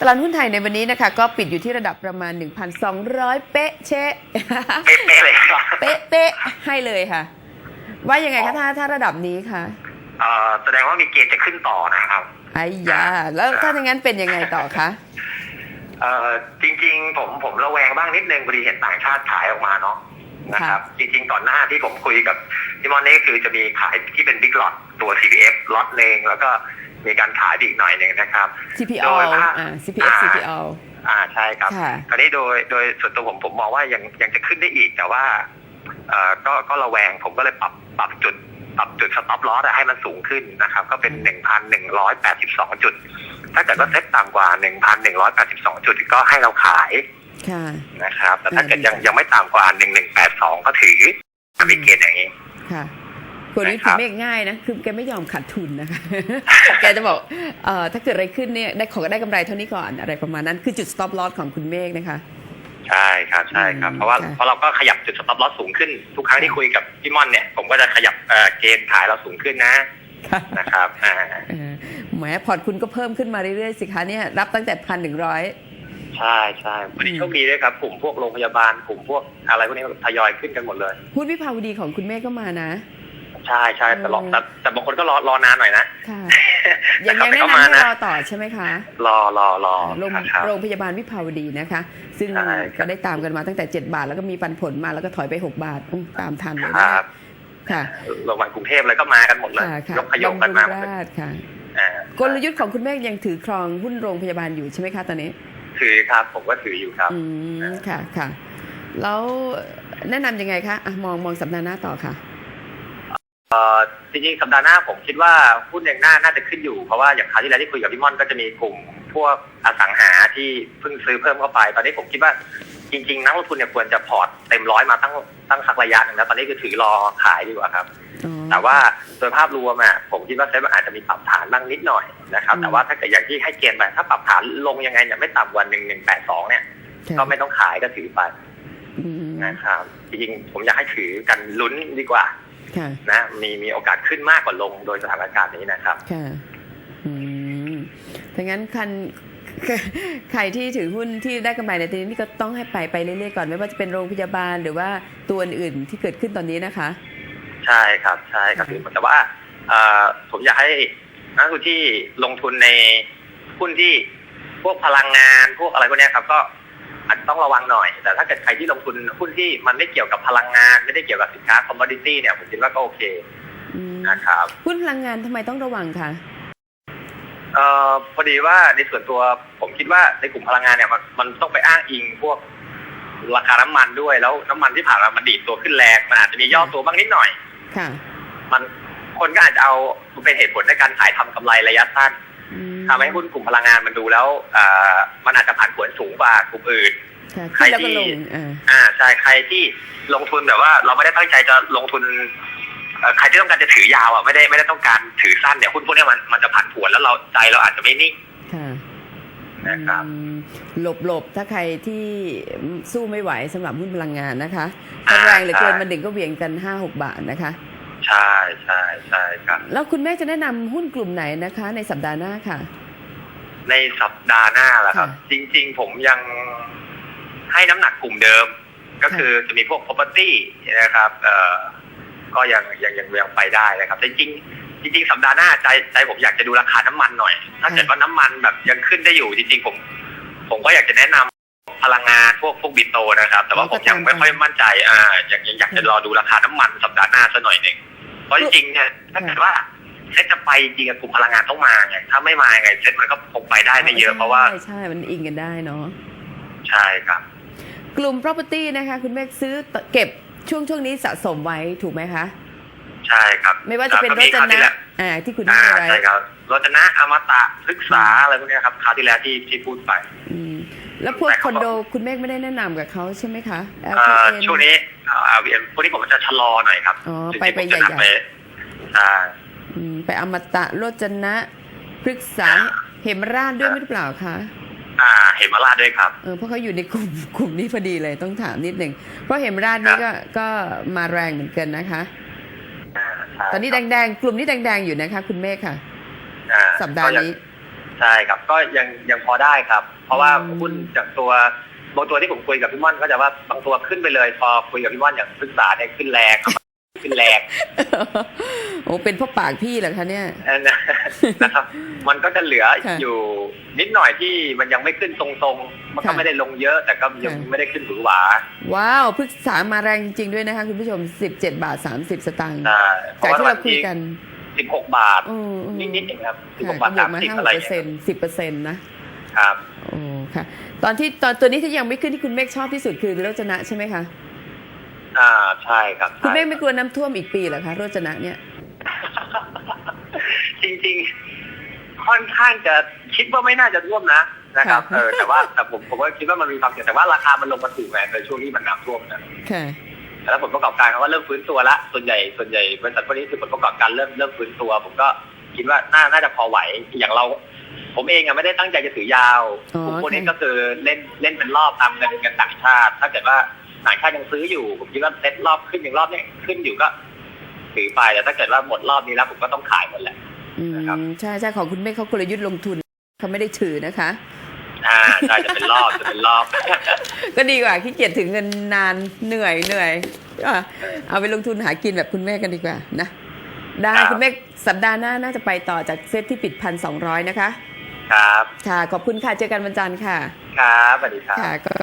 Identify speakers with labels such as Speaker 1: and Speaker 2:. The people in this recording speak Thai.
Speaker 1: ตลาดหุ้นไทยในวันนี้นะคะ ก็ปิดอยู่ที่ระดับประมาณ 1,200 เป๊ะเชะ
Speaker 2: เป๊ะๆเลยครับ
Speaker 1: เป๊ะเป๊ะให้เลยค่ะ ว่ายังไงคะถ้าถ้าระดับนี้คะ
Speaker 2: เอ่อแสดงว่ามีเกณฑ์จะขึ้นต่อนะครับ
Speaker 1: ไอ้ยาแล้วถ้าอย่างนั้นเป็นยังไงต่อคะ
Speaker 2: เอ่อจริง ๆ ผมผมระแวงบ้างนิดนึงพอดีเห็นต่างชาติขายออกมาเนาะนะครับจริงๆก่อนหน้าที่ผมคุยกับพี่มอนนี่คือจะมีขายที่เป็นบิ๊กล็อตตัว CPF ล็อตหนึ่งแล้วก็ มีการขายอีกหน่อยหนึ่งนะครับ
Speaker 1: CPO
Speaker 2: โดยภาพ
Speaker 1: อ่า CPF
Speaker 2: อ่า
Speaker 1: CPO
Speaker 2: อ่าใช่ครับ
Speaker 1: ค่ะ
Speaker 2: คราวนี้โดยโดยส่วนตัวผมผมมองว่ายังยังจะขึ้นได้อีกแต่ว่าเอ่อก็ก็ระแวงผมก็เลยปรับปรับจุด ปรับจุดสต็อปลอสให้มันสูงขึ้นนะครับ ก็เป็นหนึ่งพันหนึ่งร้อยแปดสิบสองจุด ถ้าเกิดว่าเซ็ตต่ำกว่าหนึ่งพันหนึ่งร้อยแปดสิบสองจุดก็ให้เราขาย
Speaker 1: ค่ะ
Speaker 2: นะครับแต่ถ้า
Speaker 1: อืม
Speaker 2: เกิดยังยังไม่ต่ำกว่าหนึ่งหนึ่งแปดสองก็ถือจะมีเกณฑ์อย่างนี้
Speaker 1: ค่ะ คนนี้
Speaker 2: นะค
Speaker 1: ถื
Speaker 2: รั
Speaker 1: อบเมฆง่ายนะ คือแกไม่ยอมขาดทุนนะคะ แกจะบอกเอ่อถ้าเกิดอะไรขึ้นเนี่ยได้ขอได้กำไรเท่านี้ก่อนอะไรประมาณนั้น คือจุด stop loss ของคุณเมฆนะคะ
Speaker 2: ใช่ครับใช่ครับ
Speaker 1: อืม
Speaker 2: เพราะว่า
Speaker 1: ค่ะ
Speaker 2: เพราะเราก็ขยับจุดสต็อปลอสสูงขึ้น ทุกครั้งที่คุยกับพี่ม่อนเนี่ย ผมก็จะขยับเอ่อเกณฑ์ขายเราสูงขึ้นนะ
Speaker 1: ค่ะ
Speaker 2: นะครับอ่า
Speaker 1: เออแหมพอร์ตคุณก็เพิ่มขึ้นมาเรื่อยๆสิคะเนี่ยรับตั้งแต่พันหนึ่งร้อย
Speaker 2: ใช่ใช่วันนี้โชคดีด้วยครับกลุ่มพวกโรงพยาบาลกลุ่มพวกอะไรพวกนี้ทยอยขึ้นกันหมดเลย
Speaker 1: หุ้นวิภาวดีของคุณเมฆก็มานะ
Speaker 2: ใช่ใช่แต่รอ
Speaker 1: เออ
Speaker 2: แต่แต่บางคนก็รอรอนานหน่อยนะ
Speaker 1: ค่ะยัง
Speaker 2: แต่
Speaker 1: ยัง
Speaker 2: ก็
Speaker 1: แนะนำให้
Speaker 2: มานะ
Speaker 1: รอต่อใช่ไหมคะ
Speaker 2: รอรอรอ
Speaker 1: โรง
Speaker 2: ครับ
Speaker 1: โรงพยาบาลวิภาวดีนะคะ ซึ่ง
Speaker 2: ใช่ครับ
Speaker 1: ก็ได้ตามกันมาตั้งแต่7บาท แล้วก็มีปันผลมาแล้วก็ถอยไป6บาทอื้อตามทันเลย
Speaker 2: ค
Speaker 1: นะ
Speaker 2: รับ
Speaker 1: ค่ะ
Speaker 2: โรงพยาบาลกรุงเทพอะไรก็มากันหมดเลย
Speaker 1: ค่ะค่ะ
Speaker 2: ยกขยงกันมาหมดเลย
Speaker 1: ราชค่ะ
Speaker 2: อ่าก
Speaker 1: ลยุทธ์ของคุณเมฆยังถือครองหุ้นโรงพยาบาลอยู่ใช่ไหมคะตอนนี้
Speaker 2: ถือครับผมก็ถืออยู่ครับ
Speaker 1: อืมค่ะค่ะ แล้วแนะนำยังไงคะอะมองมองสัปดาห์หน้าต่อค่ะ
Speaker 2: เอ่อจริงๆสัปดาห์หน้าผมคิดว่าหุ้นยังน่าน่าจะขึ้นอยู่ เพราะว่าอย่างคราวที่แล้วที่คุยกับพี่ม่อนก็จะมีกลุ่มพวกอสังหาที่เพิ่งซื้อเพิ่มเข้าไป ตอนนี้ผมคิดว่าจริงๆนักลงทุนเนี่ยควรจะพอร์ตเต็มร้อยมาตั้งตั้งสักระยะหนึ่งแล้วตอนนี้คือถือรอขายดีกว่าครับ
Speaker 1: อ๋อ
Speaker 2: แต่ว่าโดยภาพรวมอะผมคิดว่าเซ็ตมันอาจจะมีปรับฐานบ้างนิดหน่อยนะครับ
Speaker 1: อืม
Speaker 2: แต่ว่าถ้าเกิดอย่างที่ให้เกณฑ์ไปถ้าปรับฐานลงยังไงเนี่ยไม่ต่ำกว่าหนึ่งหนึ่งแปดสองเนี่ย
Speaker 1: ค่ะ
Speaker 2: ก็ไม่ต้องขายก็ถือไป
Speaker 1: อืม
Speaker 2: นะครับจริงๆผมอยากให้ถือกันลุ้นดีกว่า
Speaker 1: ค่ะ
Speaker 2: นะมีมีโอกาสขึ้นมากกว่าลงโดยสถานการณ์นี้นะครับ
Speaker 1: ค่ะอืมถ้างั้นคันใครที่ถือหุ้นที่ได้กำไรในตัวนี้นี่ก็ต้องให้ไปไปเรื่อยๆก่อนไม่ว่าจะเป็นโรงพยาบาลหรือว่าตัวอื่นๆที่เกิดขึ้นตอนนี้นะคะ
Speaker 2: ใช่ครับใช่ครับคือแต่ว่าเอ่อผมอยากให้นักลงทุนที่ลงทุนในหุ้นที่พวกพลังงานพวกอะไรพวกเนี้ยครับ ก็ อาจจะต้องระวังหน่อย แต่ถ้าเกิดใครที่ลงทุนหุ้นที่มันไม่เกี่ยวกับพลังงาน ไม่ได้เกี่ยวกับสินค้าคอมมอดิตี้เนี่ยผมคิดว่าก็โอเค
Speaker 1: อืม
Speaker 2: นะครับ
Speaker 1: หุ้นพลังงานทำไมต้องระวังคะ
Speaker 2: เอ่อพอดีว่าในส่วนตัวผมคิดว่าในกลุ่มพลังงานเนี่ยมันมันต้องไปอ้างอิงพวกราคาน้ำมันด้วยแล้วน้ำมันที่ผ่านมามันดีดตัวขึ้นแรงมันอาจจะมีย่อตัวบ้างนิดหน่อย
Speaker 1: ค่ะ
Speaker 2: มันคนก็อาจจะเอาเป็นเหตุผลในการขายทำกำไรระยะสั้น
Speaker 1: อืม
Speaker 2: ทำให้หุ้นกลุ่มพลังงานมันดูแล้วเอ่อมันอาจจะผ่านผวนสูงกว่ากลุ่มอื่น
Speaker 1: ค่ะ
Speaker 2: ใคร
Speaker 1: ขึ้นแล้วก็
Speaker 2: ที่
Speaker 1: ลงอ่า
Speaker 2: อ่าใช่ใครที่ลงทุนแบบว่า เราไม่ได้ตั้งใจจะลงทุนเอ่อใครที่ต้องการจะถือยาวอะไม่ได้ไม่ได้ต้องการถือสั้นเนี่ยหุ้นพวกเนี้ยมันมันจะผันผวนแล้วเราใจเราอาจจะไม่นิ่ง
Speaker 1: ค่ะ
Speaker 2: นะครับ
Speaker 1: อืมหลบหลบถ้าใครที่สู้ไม่ไหวสำหรับหุ้นพลังงานนะคะถ้าแรงเหลือเกินมันดึงก็เหวี่ยงกัน5-6บาทนะคะ
Speaker 2: ใช่ใช่ใช่ครับ
Speaker 1: แล้วคุณแม่จะแนะนำหุ้นกลุ่มไหนนะคะ ในสัปดาห์หน้าค่ะ
Speaker 2: ในสัปดาห์หน้าแหละครับ
Speaker 1: ค่ะ
Speaker 2: จริง ๆ ผมยังให้น้ำหนักกลุ่มเดิม ก็คือจะมีพวก property นะครับเอ่อก็ยังยังยังยังไปได้นะครับแต่จริงๆจริง ๆ สัปดาห์หน้าใจใจผมอยากจะดูราคาน้ำมันหน่อย ถ้าเกิดว่าน้ำมันแบบยังขึ้นได้อยู่จริง ๆ ผม ผมก็อยากจะแนะนำพลังงานพวกพวกบิตโตนะครับ แต่ว่าผมยังไม่ค่อยมั่นใจอ่ายังยังอยากจะรอดูราคาน้ำมันสัปดาห์หน้าสักหน่อยหนึ่ง เพราะจริงๆเนี่ยถ้าเกิดว่าเซ็ตจะไปจริงๆอะกลุ่มพลังงานต้องมาไงถ้าไม่มาไงเซ็ตมันก็คงไปได้ไม่เยอะเพราะว่า
Speaker 1: ใช่ใช่มันอิงกันได้เนาะ
Speaker 2: ใช่ครับ
Speaker 1: กลุ่ม property นะคะ คุณแม่ซื้อเก็บช่วงช่วงนี้สะสมไว้ถูกไหมคะ
Speaker 2: ใช่ครับ
Speaker 1: ไม่ว่าจะเป็นร
Speaker 2: แล้ว
Speaker 1: ถ
Speaker 2: ก็มีคราวที่
Speaker 1: จนะ
Speaker 2: แล้ว
Speaker 1: อ่าที่คุณ
Speaker 2: อ่า
Speaker 1: ให้ไว้
Speaker 2: ใช่ครับรถนะอมตะศึกษาอะไรพวกเนี้ยครับคราวที่แล้วที่ที่พูดไป
Speaker 1: อืม แล้วพวก
Speaker 2: แต่
Speaker 1: ค
Speaker 2: เขา
Speaker 1: อนโดคุณเมฆไม่ได้แนะนำกับเขาใช่ไหมคะ
Speaker 2: เอ่อ
Speaker 1: LTN
Speaker 2: ช่วงนี้อาวีเอ็มพวกนี้ผมจะชะลอหน่อยครับ
Speaker 1: อ๋อ
Speaker 2: จริงๆ
Speaker 1: ไปไป
Speaker 2: ผมจะนับ
Speaker 1: ใหญ่ๆ
Speaker 2: ไปอ่า
Speaker 1: อืมไปอมตะโรจนะพฤกษาเหมราชด้วยหรือเปล่าคะ
Speaker 2: อ่าเหมราชด้วยครับ
Speaker 1: เออเพราะเขาอยู่ในกลุ่มกลุ่มนี้พอดีเลยต้องถามนิดหนึ่งเพราะเหมราชนี่
Speaker 2: ครั
Speaker 1: ก็
Speaker 2: บ
Speaker 1: ก็มาแรงเหมือนกันนะคะ
Speaker 2: อ่าใช่
Speaker 1: ตอนนี้
Speaker 2: ครับ
Speaker 1: แดงๆกลุ่มนี้แดงๆอยู่นะคะ คุณเมฆค่ะ
Speaker 2: อ่
Speaker 1: สัปดาห์นี้
Speaker 2: ใช่ครับก็ยังยังพอได้ครับ เพราะว่า
Speaker 1: อืม
Speaker 2: หุ้นจากตัวบางตัวที่ผมคุยกับพี่ม่อนก็จะว่าบางตัวขึ้นไปเลย พอคุยกับพี่ม่อนอย่างศึกษาเนี่ยขึ้นแรงขึ้นแรง
Speaker 1: โอ้เป็นเพ่อปากพี่เหรอคะเนี่ย
Speaker 2: อันนั้นนะครับ มันก็จะเหลือ
Speaker 1: ค่ะ
Speaker 2: อยู่นิดหน่อยที่มันยังไม่ขึ้นตรงๆ มันก็
Speaker 1: ค่ะ
Speaker 2: ไม่ได้ลงเยอะ แต่ก็ยัง
Speaker 1: ค่ะ
Speaker 2: ไม่ได้ขึ้นหวือหวา
Speaker 1: ว้าวพฤกษามาแรงจริงๆด้วยนะคะ คุณผู้ชม 17 บาท 30 สตางค์
Speaker 2: ใช่เพ
Speaker 1: จาก
Speaker 2: ราะว่า
Speaker 1: ที่เราคุยกัน
Speaker 2: สิบหกบาท
Speaker 1: อืมอืม
Speaker 2: นิดๆเองครับสิบห
Speaker 1: ค่ะ
Speaker 2: กบาท
Speaker 1: บว
Speaker 2: สากม
Speaker 1: มา
Speaker 2: สิบ
Speaker 1: ห้า
Speaker 2: อะไร
Speaker 1: เปอร์เซ็นต์สิบเปอร์เซ็นต์นะ
Speaker 2: ครับ
Speaker 1: โอ้ค่ะ ตอนที่ตอนตัวนี้ที่ยังไม่ขึ้นที่คุณเมฆชอบที่สุดคือโรจนะใช่ไหมคะ
Speaker 2: อ่าใช่ครับ
Speaker 1: คุณ
Speaker 2: ใช่
Speaker 1: เมฆไม่กลัวน้ำท่วมอีกปีเหรอคะโรจนะเนี่ย
Speaker 2: จริงๆ ค่อนข้างจะคิดว่าไม่น่าจะท่วมนะนะครับ
Speaker 1: ค่ะ
Speaker 2: เออแต่ว่าแต่ผมผมก็คิดว่ามันมีความเสี่ยงแต่ว่าราคามันลงมาถูกไงในช่วงที่มันน้ำท่วมนะ
Speaker 1: ค่ะ
Speaker 2: แต่แล้วผลประกอบการเขาก็เริ่มฟื้นตัวละส่วนใหญ่ส่วนใหญ่บริษัทพวกนี้คือผลประกอบการเริ่มเริ่มฟื้นตัว ผมก็คิดว่าน่าน่าจะพอไหวอย่างเรา ผมเองอะไม่ได้ตั้งใจจะถือยาว
Speaker 1: อ๋อ
Speaker 2: ผมพวกนี้
Speaker 1: ค่ะ
Speaker 2: ก็คือเล่นเล่นเป็นรอบตามเงินเงินต่างชาติ ถ้าเกิดว่าต่างชาติยังซื้ออยู่ ผมคิดว่าเซ็ตรอบขึ้นอย่างรอบเนี้ยขึ้นอยู่ก็ถือไปแต่ถ้าเกิดว่าหมดรอบนี้แล้วผมก็ต้องขายหมดแหละ
Speaker 1: อืม
Speaker 2: นะครับ
Speaker 1: ใช่ใช่ของคุณเมฆเขากลยุทธ์ลงทุนเขาไม่ได้ถือนะคะ
Speaker 2: อ่าใช่จะเป็นรอบจะเป็นรอบ
Speaker 1: ก็ดีกว่าขี้เกียจถึงเงินนานเหนื่อยเหนื่อยอะเอาไปลงทุนหากินแบบคุณแม่กันดีกว่านะ ได้
Speaker 2: ครับ
Speaker 1: คุณแม่สัปดาห์หน้าน่าจะไปต่อจากเซตที่ปิดพันสองร้อยนะคะ
Speaker 2: ครับ
Speaker 1: ค่ะ ขอบคุณค่ะ เจอกันวันจันทร์ค่ะ
Speaker 2: ครับสวัสดีครับ
Speaker 1: ค่ะก็